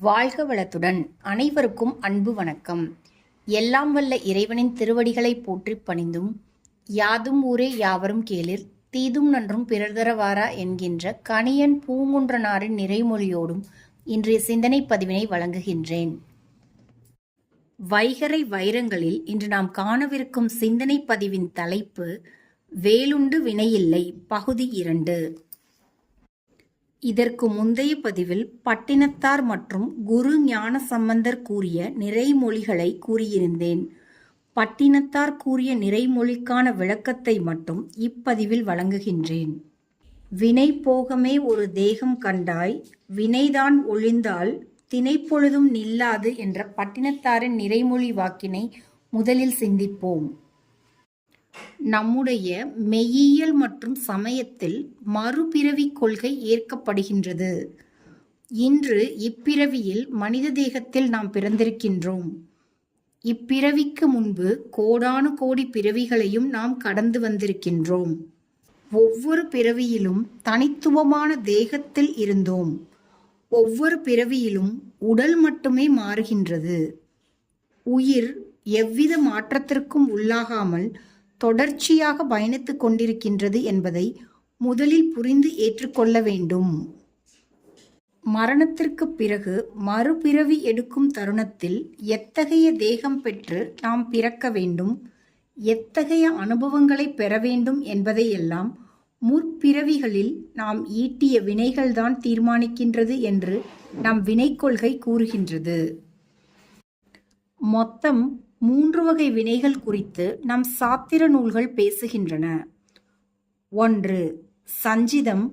வாழ்க வளத்துடன். அனைவருக்கும் அன்பு வணக்கம். எல்லாம் வல்ல இறைவனின் திருவடிகளை போற்றிப் பணிந்தும் யாதும் ஊரே யாவரும் கேளிர் தீதும் நன்றும் பிறர்தரவாரா என்கின்ற கணியன் பூங்குன்றனாரின் நிறைமொழியோடும் இன்றைய சிந்தனை பதிவினை வழங்குகின்றேன். வைகரை வைரங்களில் இன்று நாம் காணவிருக்கும் சிந்தனை பதிவின் தலைப்பு வேலுண்டு வினையில்லை பகுதி இரண்டு. இதற்கு முந்தைய பதிவில் பட்டினத்தார் மற்றும் குரு ஞான சம்பந்தர் கூறிய நிறைமொழிகளை கூறியிருந்தேன். பட்டினத்தார் கூறிய நிறைமொழிக்கான விளக்கத்தை மட்டும் இப்பதிவில் வழங்குகின்றேன். வினை போகமே ஒரு தேகம் கண்டாய் வினைதான் ஒழிந்தால் தினைப்பொழுதும் நில்லாது என்ற பட்டினத்தாரின் நிறைமொழி வாக்கினை முதலில் சிந்திப்போம். நம்முடைய மெய்யியல் மற்றும் சமயத்தில் மறுபிறவி கொள்கை ஏற்கப்படுகின்றது. இன்று இப்பிறவியில் மனித தேகத்தில் நாம் பிறந்திருக்கின்றோம். இப்பிறவிக்கு முன்பு கோடானு கோடி பிறவிகளையும் நாம் கடந்து வந்திருக்கின்றோம். ஒவ்வொரு பிறவியிலும் தனித்துவமான தேகத்தில் இருந்தோம். ஒவ்வொரு பிறவியிலும் உடல் மட்டுமே மாறுகின்றது. உயிர் எவ்வித மாற்றத்திற்கும் உள்ளாகாமல் தொடர்ச்சியாக பயணித்துக் கொண்டிருக்கின்றது என்பதை முதலில் புரிந்து ஏற்றுக்கொள்ள வேண்டும். மரணத்திற்கு பிறகு மறுபிறவி எடுக்கும் தருணத்தில் எத்தகைய தேகம் பெற்று நாம் பிறக்க வேண்டும்? எத்தகைய அனுபவங்களை பெற வேண்டும் என்பதையெல்லாம் முற்பிறவிகளில் நாம் ஈட்டிய வினைகள்தான் தீர்மானிக்கின்றது என்று நம் வினைக்கொள்கை கூறுகின்றது. மொத்தம் மூன்று வகை வினைகள் குறித்து நம் சாத்திர நூல்கள் பேசுகின்றன. ஒன்று சஞ்சிதம்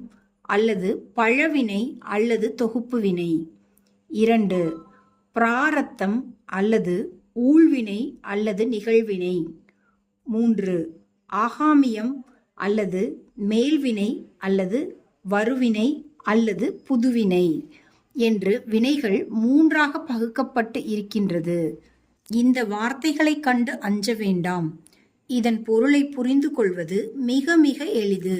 அல்லது பழவினை அல்லது தொகுப்பு வினை. இரண்டு பிராரத்தம் அல்லது ஊழ்வினை அல்லது நிகழ்வினை. மூன்று ஆகாமியம் அல்லது மேல்வினை அல்லது வருவினை அல்லது புதுவினை. என்று வினைகள் மூன்றாக பகுக்கப்பட்டு இருக்கின்றது. இந்த வார்த்தைகளை கண்டு அஞ்ச வேண்டாம். இதன் பொருளை புரிந்து கொள்வது மிக மிக எளிது.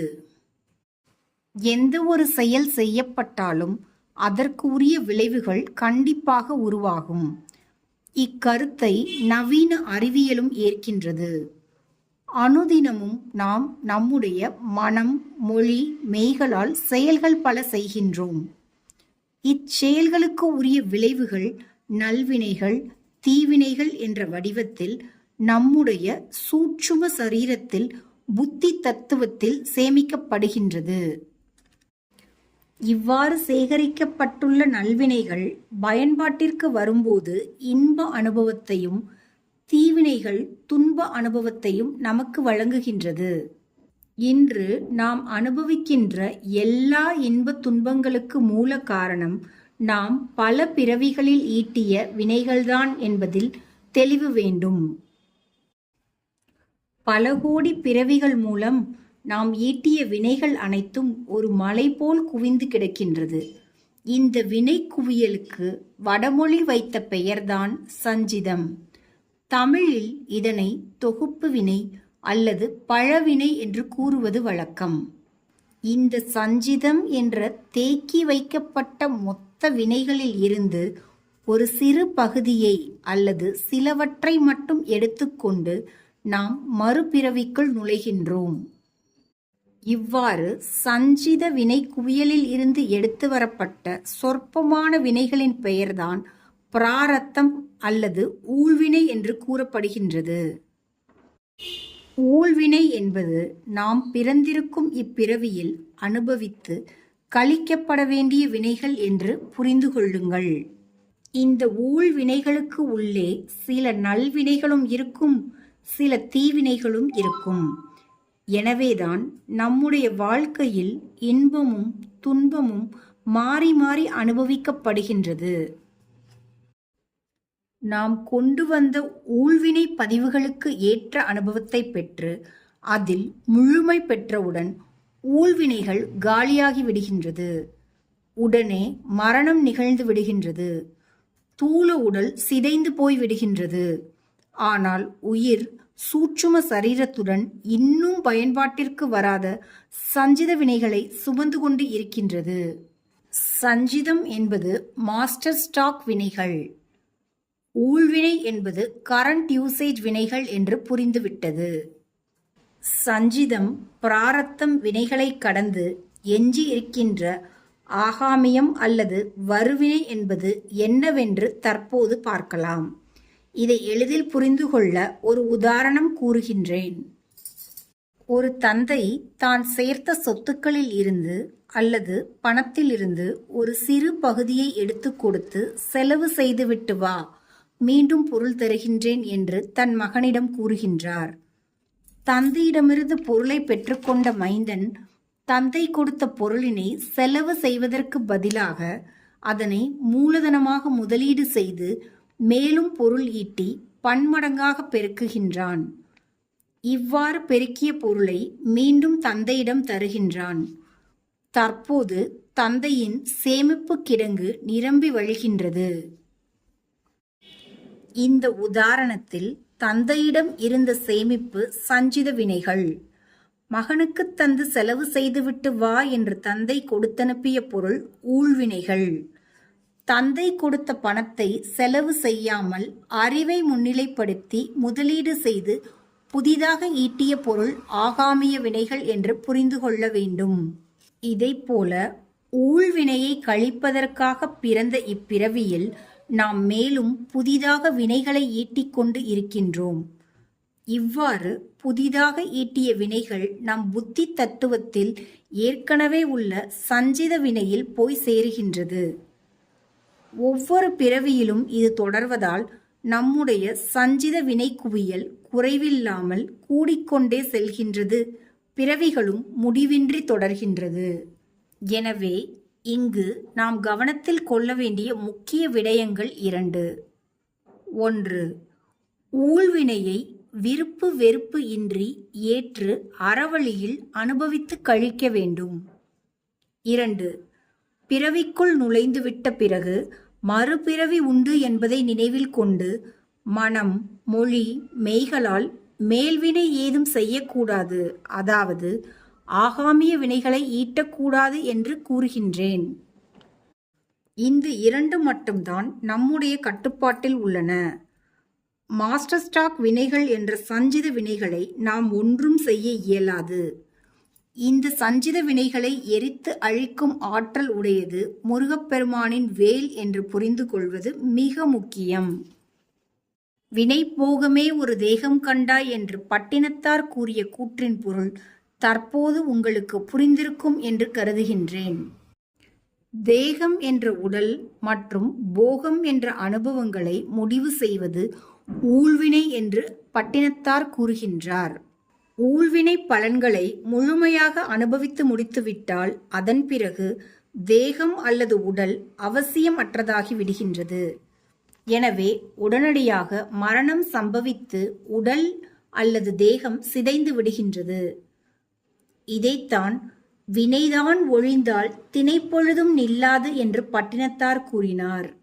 எந்த ஒரு செயல் செய்யப்பட்டாலும் அதற்கு உரிய விளைவுகள் கண்டிப்பாக உருவாகும். இக்கருத்தை நவீன அறிவியலும் ஏற்கின்றது. அனுதினமும் நாம் நம்முடைய மனம் மொழி மெய்களால் செயல்கள் பல செய்கின்றோம். இச்செயல்களுக்கு உரிய விளைவுகள் நல்வினைகள் தீவினைகள் என்ற வடிவத்தில் நம்முடைய சூட்சும சரீரத்தில் புத்தி தத்துவத்தில் சேமிக்கப்படுகின்றது. இவ்வாறு சேகரிக்கப்பட்டுள்ள நல்வினைகள் பயன்பாட்டிற்கு வரும்போது இன்ப அனுபவத்தையும் தீவினைகள் துன்ப அனுபவத்தையும் நமக்கு வழங்குகின்றது. இன்று நாம் அனுபவிக்கின்ற எல்லா இன்ப துன்பங்களுக்கு மூல காரணம் நாம் பல பிறவிகளில் ஈட்டிய வினைகள்தான் என்பதில் தெளிவு வேண்டும். பல கோடி பிறவிகள் மூலம் நாம் ஈட்டிய வினைகள் அனைத்தும் ஒரு மலை போல் குவிந்து கிடக்கின்றது. இந்த வினை குவியலுக்கு வடமொழி வைத்த பெயர்தான் சஞ்சிதம். தமிழில் இதனை தொகுப்பு வினை அல்லது பழவினை என்று கூறுவது வழக்கம். இந்த சஞ்சிதம் என்ற தேக்கி வைக்கப்பட்ட மொத்த வினைகளில் இருந்து ஒரு சிறு பகுதியை அல்லது சிலவற்றை மட்டும் எடுத்துக்கொண்டு நாம் மறுபிறவிக்குள் நுழைகின்றோம். இவ்வாறு சஞ்சித வினை குவியலில் இருந்து எடுத்து வரப்பட்ட சொற்பமான வினைகளின் பெயர்தான் பிராரத்தம் அல்லது ஊழ்வினை என்று கூறப்படுகின்றது. ஊழ்வினை என்பது நாம் பிறந்திருக்கும் இப்பிறவியில் அனுபவித்து கழிக்கப்பட வேண்டிய வினைகள் என்று புரிந்து கொள்ளுங்கள். இந்த ஊழ்வினைகளுக்கு உள்ளே சில நல்வினைகளும் இருக்கும் சில தீவினைகளும் இருக்கும். எனவேதான் நம்முடைய வாழ்க்கையில் இன்பமும் துன்பமும் மாறி மாறி அனுபவிக்கப்படுகின்றது. நாம் கொண்டு வந்த ஊழ்வினை பதிவுகளுக்கு ஏற்ற அனுபவத்தை பெற்று அதில் முழுமை பெற்றவுடன் ஊழ்வினைகள் காலியாகி விடுகின்றது. உடனே மரணம் நிகழ்ந்து விடுகின்றது. தூள உடல் சிதைந்து போய் விடுகின்றது. ஆனால் உயிர் சூட்சும சரீரத்துடன் இன்னும் பயன்பாட்டிற்கு வராத சஞ்சித வினைகளை சுமந்து கொண்டு இருக்கின்றது. சஞ்சிதம் என்பது மாஸ்டர் ஸ்டாக் வினைகள். ஊழ்வினை என்பது கரண்ட் யூசேஜ் வினைகள் என்று புரிந்துவிட்டது. சஞ்சிதம் பிராரத்தம் வினைகளை கடந்து எஞ்சி இருக்கின்ற ஆகாமியம் அல்லது வருவினை என்பது என்னவென்று தற்போது பார்க்கலாம். இதை எளிதில் புரிந்து கொள்ள ஒரு உதாரணம் கூறுகின்றேன். ஒரு தந்தை தான் சேர்த்த சொத்துக்களில் இருந்து அல்லது பணத்திலிருந்து ஒரு சிறு பகுதியை எடுத்து கொடுத்து செலவு செய்துவிட்டு வா மீண்டும் பொருள் தருகின்றேன் என்று தன் மகனிடம் கூறுகின்றார். தந்தையிடமிருந்து பொருளை பெற்றுக்கொண்ட மைந்தன் தந்தை கொடுத்த பொருளினை செலவு செய்வதற்கு பதிலாக அதனை மூலதனமாக முதலீடு செய்து மேலும் பொருள் ஈட்டி பன்மடங்காக பெருக்குகின்றான். இவ்வாறு பெருக்கிய பொருளை மீண்டும் தந்தையிடம் தருகின்றான். தற்போது தந்தையின் சேமிப்பு கிடங்கு நிரம்பி வழிகின்றது. இந்த உதாரணத்தில் தந்தையிடம் இருந்த சேமிப்பு சஞ்சித வினைகள். மகனுக்கு தந்து செலவு செய்துவிட்டு வா என்று தந்தை கொடுத்தனுப்பிய பொருள் ஊழ்வினைகள் தந்தை கொடுத்த பணத்தை செலவு செய்யாமல் அறிவை முன்னிலைப்படுத்தி முதலீடு செய்து புதிதாக ஈட்டிய பொருள் ஆகாமிய வினைகள் என்று புரிந்து கொள்ள வேண்டும். இதைப்போல ஊழ்வினையை கழிப்பதற்காக பிறந்த இப்பிறவியில் நாம் மேலும் புதிதாக வினைகளை ஈட்டிக்கொண்டு இருக்கின்றோம். இவ்வாறு புதிதாக ஈட்டிய வினைகள் நம் புத்தி தத்துவத்தில் ஏற்கனவே உள்ள சஞ்சித வினையில் போய் சேருகின்றது. ஒவ்வொரு பிறவியிலும் இது தொடர்வதால் நம்முடைய சஞ்சித வினை குவியல் குறைவில்லாமல் கூடிக்கொண்டே செல்கின்றது. பிறவிகளும் முடிவின்றி தொடர்கின்றது. எனவே இங்கு நாம் கவனத்தில் கொள்ள வேண்டிய முக்கிய விடயங்கள் இரண்டு. ஒன்று ஊழ்வினையை விருப்பு வெறுப்பு இன்றி ஏற்று அறவழியில் அனுபவித்து கழிக்க வேண்டும். இரண்டு பிறவிக்குள் நுழைந்துவிட்ட பிறகு மறுபிறவி உண்டு என்பதை நினைவில் கொண்டு மனம் மொழி மெய்களால் மேல்வினை ஏதும் செய்யக்கூடாது. அதாவது ஆகாமிய வினைகளை ஈட்டக்கூடாது என்று கூறுகின்றேன். இந்த இரண்டு மட்டும்தான் நம்முடைய கட்டுப்பாட்டில் உள்ளன. மாஸ்டர் ஸ்டாக் வினைகள் என்ற சஞ்சித வினைகளை நாம் ஒன்றும் செய்ய இயலாது. இந்த சஞ்சித வினைகளை எரித்து அழிக்கும் ஆற்றல் உடையது முருகப்பெருமானின் வேல் என்று புரிந்து கொள்வது மிக முக்கியம். வினை போகமே ஒரு தேகம் கண்டாய் என்று பட்டினத்தார் கூறிய கூற்றின் பொருள் தற்போது உங்களுக்கு புரிந்திருக்கும் என்று கருதுகின்றேன். தேகம் என்ற உடல் மற்றும் போகம் என்ற அனுபவங்களை முடிவு செய்வது ஊழ்வினை என்று பட்டினத்தார் கூறுகின்றார். ஊழ்வினை பலன்களை முழுமையாக அனுபவித்து முடித்துவிட்டால் அதன் பிறகு தேகம் அல்லது உடல் அவசியமற்றதாகி விடுகின்றது. எனவே உடனடியாக மரணம் சம்பவித்து உடல் அல்லது தேகம் சிதைந்து விடுகின்றது. இதைத்தான் வினைதான் ஒழிந்தால் தினைப்பொழுதும் நில்லாது என்று பட்டினத்தார் கூறினார்.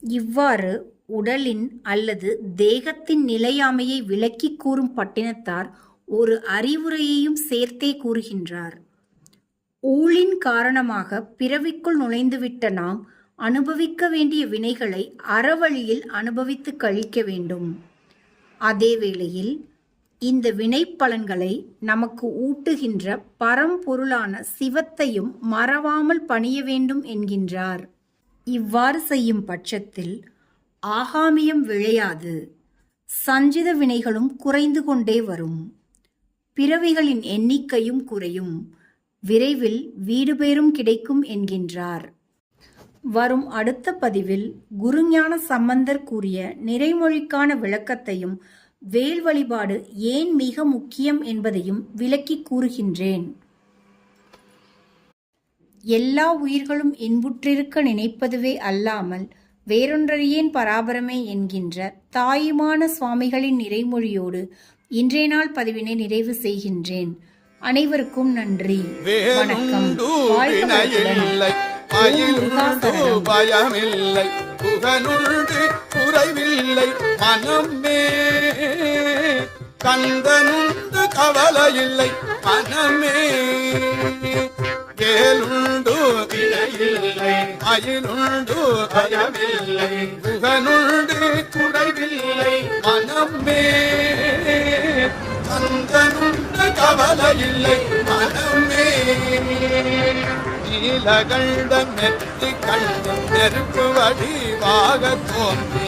இவ்வாறு உடலின் அல்லது தேகத்தின் நிலையாமையை விளக்கி கூறும் பட்டினத்தார் ஒரு அறிவுரையையும் சேர்த்தே கூறுகின்றார். ஊழின் காரணமாக பிறவிக்குள் நுழைந்துவிட்ட நாம் அனுபவிக்க வேண்டிய வினைகளை அறவழியில் அனுபவித்து கழிக்க வேண்டும். அதே வேளையில் இந்த வினைப்பலன்களை நமக்கு ஊட்டுகின்ற பரம்பொருளான சிவத்தையும் மறவாமல் பணிய வேண்டும் என்கின்றார். இவ்வாறு செய்யும் பட்சத்தில் ஆகாமியம் விழையாது சஞ்சித வினைகளும் குறைந்து கொண்டே வரும். பிறவிகளின் எண்ணிக்கையும் குறையும் விரைவில் வீடு பேரும் கிடைக்கும் என்கின்றார். வரும் அடுத்த பதிவில் குருஞான சம்பந்தர் கூறிய நிறைமொழிக்கான விளக்கத்தையும் வேல் வழிபாடு ஏன் மிக முக்கியம் என்பதையும் விளக்கி கூறுகின்றேன். எல்லா உயிர்களும் இன்புற்றிருக்க நினைப்பதுவே அல்லாமல் வேறொன்றறியேன் பராபரமே என்கின்ற தாயுமான சுவாமிகளின் நிறைமொழியோடு இன்றைய நாள் பதிவினை நிறைவு செய்கின்றேன். அனைவருக்கும் நன்றி. வணக்கம். புகனுண்டு குறைவில்லை மனமே கந்தனுண்டு கவலையில்லை மனமே வேலுண்டு வினையில்லை மயிலுண்டு பயமில்லை புகனுண்டு குறைவில்லை மனமே கந்தனுண்டு கவலையில்லை மனமே நீலகண்ட மெத்தி கண்ட நெருப்பு வடிவாக தோன்றி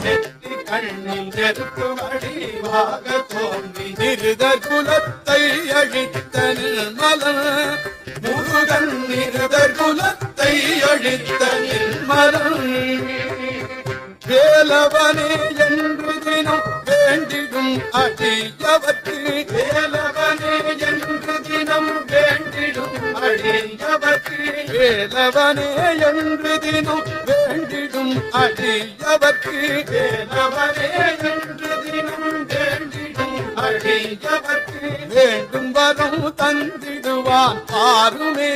நெற்றி கண்ணில் நெருப்பு வடிவாக தோன்றி நிருதர் குலத்தை அழித்த நிர்மலன் முருகன் நிருதர் குலத்தை அழித்த நிர்மலன் வேலவனே என்று தினம் வேண்டிடும் அடியவற்று வேலவனே என்று தினம் அடியவர்க்கு வேலவனே என்று தினம் வேண்டிடும் அடியவர்க்கு. வேலவனே என்று தினம் வேண்டிடும் அடியவர்க்கு. வேண்டும் வரும் தந்திடுவான் ஆறுமே.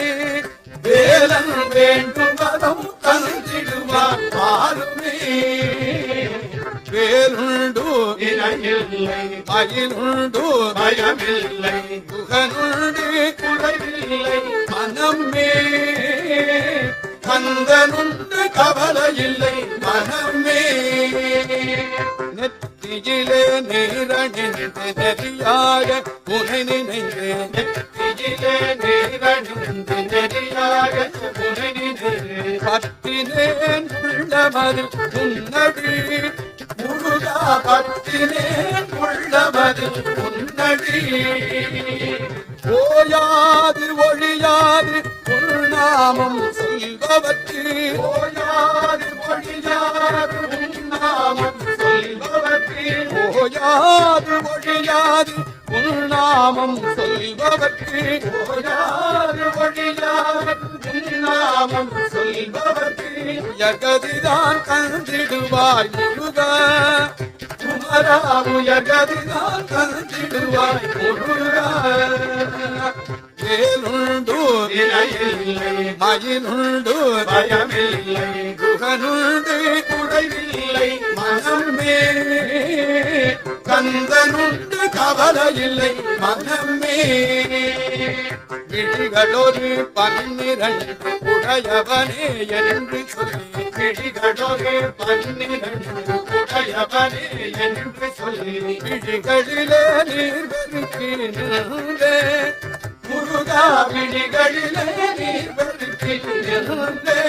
வேலன் வேண்டும் வரம் தந்திடுவான் ஆறுமே. வேலுண்டு இணையில்லை மயிலுண்டு பயமில்லை புகனுண்டு குறைவில்லை. மனமே. கந்தனுண்டு கவலை இல்லை மனமே. நெற்றியிலே நேரணிந்து நெறியாக புனை நினைந்து நெற்றியிலே நீரணிந்து நெறியாக புனைந்து பத்தினேன் உள்ளமது உன்னடி முருகா பத்தினேன் உள்ளமது உன்னடி ஓயாது ஒழியாது உள்நாமம் சொல்பவற்கு ஓயாது மொழியாது உன்னாமம் சொல்பவர்க்கு. ஓயாது ஒழியாது உள்நாமம் சொல்பவற்கு ஓயாது மொழியாது உன்னாமம் சொல்பவர்க்கு. உயர்கதிதான் தந்திடுவாய் முருகா குமரா உயர்கதிதான் தந்திடுவாய் முருகா மயிலுண்டு பயமில்லை குகனுண்டு குறைவில்லை மனமே கந்தனுண்டு கவலை இல்லை மனமே விழிகளொரு பன்னிரண்டு உடையவனே என்று சொல்லி கிழிகளொரு பன்னிரண்டு உடையவனே என்று சொல்லி விழிகளிலே நீர் பெருக்கி நின்றே முருகா விழிகளிலே நீர் பெருக்கி நின்றே.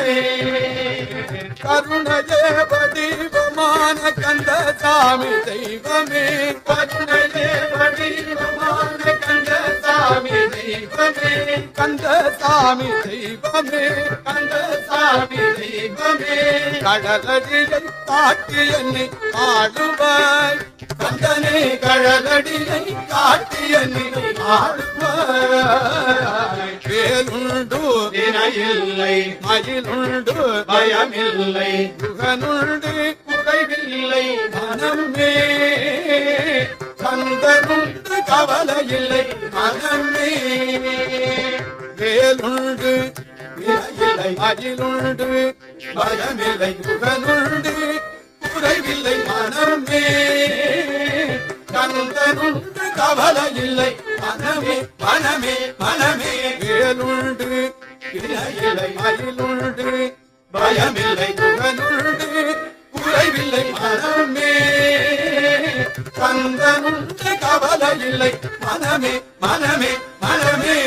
கருணையே வடிவமான கந்த சாமி தெய்வமே கருணையே தெய்வமே கந்த சாமி தெய்வமே கந்த சாமி தெய்வமே. கடலடியை காட்டி என்னை ஆடுவாய் கந்தனே கடலடியை காட்டி என்னை ஆடுவாய் வேலுண்டு இணையில்லை மயிலுண்டு பயமில்லை. குகனுண்டு குறைவில்லை மனமே கந்தனுண்டு கவலையில்லை. இல்லை மனமே வேலுண்டு விலையில்லை மயிலுண்டு பயமில்லை குகனுண்டு குறைவில்லை மனமே. கந்தனுண்டு கவலையில்லை மனமே மனமே மனமே. வேலுண்டு விலையில்லை மயிலுண்டு பயமில்லை குகனுண்டு குறைவில்லை மனமே. கந்தனுண்டு கவலை இல்லை மனமே மனமே மனமே.